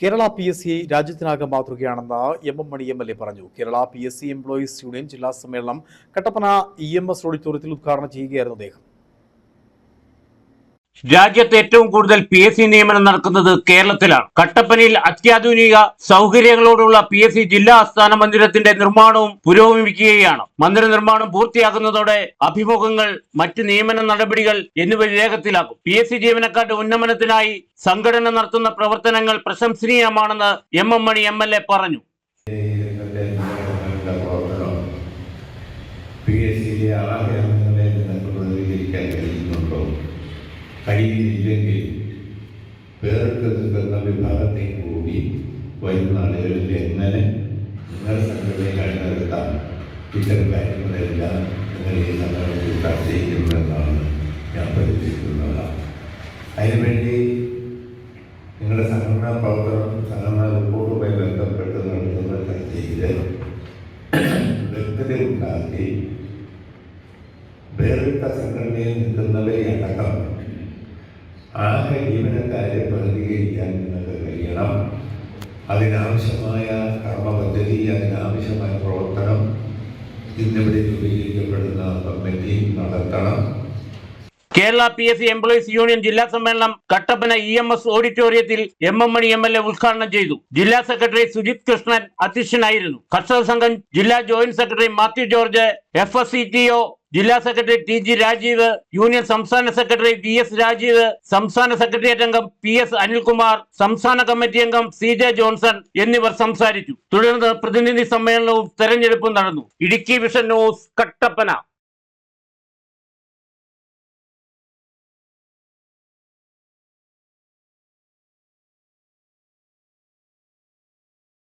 Kerala P S C രാജ്യത്തിനാകെ മാതൃകയാണെന്ന് M M Mani M L A പറഞ്ഞു. Kerala P S C employees union ജില്ലാ സമ്മേളനം കട്ടപ്പന ഇ എം എസ് ഓഡിറ്റോറിയത്തിൽ ഉദ്ഘാടനം ചെയ്യുകയായിരുന്നു അദ്ദേഹം. രാജ്യത്ത് ഏറ്റവും കൂടുതൽ പി എസ് സി നിയമനം നടക്കുന്നത് കേരളത്തിലാണ്. കട്ടപ്പനയിൽ അത്യാധുനിക സൗകര്യങ്ങളോടുള്ള പി എസ് സി ജില്ലാ ആസ്ഥാന മന്ദിരത്തിന്റെ നിർമ്മാണവും പുരോഗമിക്കുകയാണ്. മന്ദിര നിർമ്മാണം പൂർത്തിയാകുന്നതോടെ അഭിമുഖങ്ങൾ മറ്റ് നിയമന നടപടികൾ എന്നിവ വേഗത്തിലാക്കും പി എസ് സി ജീവനക്കാരുടെ ഉന്നമനത്തിനായി സംഘടന നടത്തുന്ന പ്രവർത്തനങ്ങൾ പ്രശംസനീയമാണെന്ന് M M Mani M L A പറഞ്ഞു. പി എസ് കഴിയുന്നില്ലെങ്കിൽ പേർക്ക് നിൽക്കുന്ന വിഭാഗത്തെ കൂടി വരുന്ന ആളുകളിൽ എങ്ങനെ നിങ്ങളുടെ സംഘടനയെ കഴിഞ്ഞെടുക്കാം ഇത്തരം കാര്യങ്ങളെല്ലാം നിങ്ങൾ ഈ സംഘടനയിൽ ചർച്ച ചെയ്യുമെന്നാണ് ഞാൻ പ്രതീക്ഷിക്കുന്നത് അതിനുവേണ്ടി നിങ്ങളുടെ സംഘടനാ പ്രവർത്തനം സംഘടനാ റിപ്പോർട്ടുമായി ബന്ധപ്പെട്ട് നടത്തുന്ന ചർച്ചയിൽ വ്യക്തത ഉണ്ടാക്കി വേറിട്ട സംഘടനയിൽ നിൽക്കുന്നവരെ അടക്കം ആകെ ജീവനക്കാരെ പ്രതികരിക്കാൻ നിങ്ങൾക്ക് കഴിയണം. അതിനാവശ്യമായ കർമ്മപദ്ധതി അതിനാവശ്യമായ പ്രവർത്തനം ഇന്നിവിടെ രൂപീകരിക്കപ്പെടുന്ന കമ്മിറ്റി നടത്തണം. Kerala P S C employees union ജില്ലാ സമ്മേളനം കട്ടപ്പന ഇ എം എസ് ഓഡിറ്റോറിയത്തിൽ M M Mani M L A ഉദ്ഘാടനം ചെയ്തു. ജില്ലാ സെക്രട്ടറി സുജിത് കൃഷ്ണൻ അധ്യക്ഷനായിരുന്നു. കർഷക സംഘം ജില്ലാ joint secretary Mathew George F S C T O ജില്ലാ secretary T G Rajeev union സംസ്ഥാന സെക്രട്ടറി വി എസ് രാജീവ് സംസ്ഥാന സെക്രട്ടേറിയറ്റ് അംഗം പി എസ് അനിൽകുമാർ സംസ്ഥാന കമ്മിറ്റി അംഗം സി ജെ ജോൺസൺ എന്നിവർ സംസാരിച്ചു. തുടർന്ന് പ്രതിനിധി സമ്മേളനവും തെരഞ്ഞെടുപ്പും നടന്നു. Idukki vision news Kattappana.